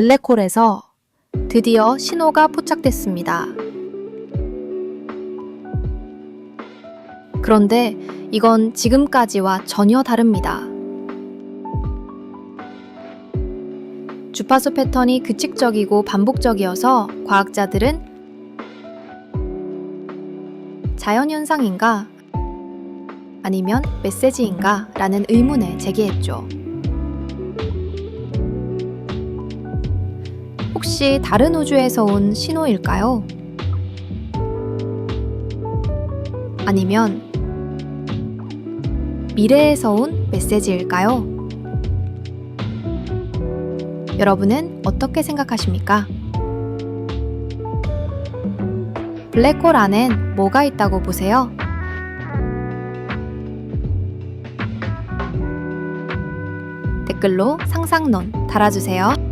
블랙홀에서 드디어 신호가 포착됐습니다. 그런데 이건 지금까지와 전혀 다릅니다. 주파수 패턴이 규칙적이고 반복적이어서 과학자들은 자연현상인가 아니면 메시지인가 라는 의문을 제기했죠. 혹시 다른 우주에서 온 신호일까요? 아니면 미래에서 온 메시지일까요? 여러분은 어떻게 생각하십니까? 블랙홀 안엔 뭐가 있다고 보세요? 댓글로 상상론 달아주세요.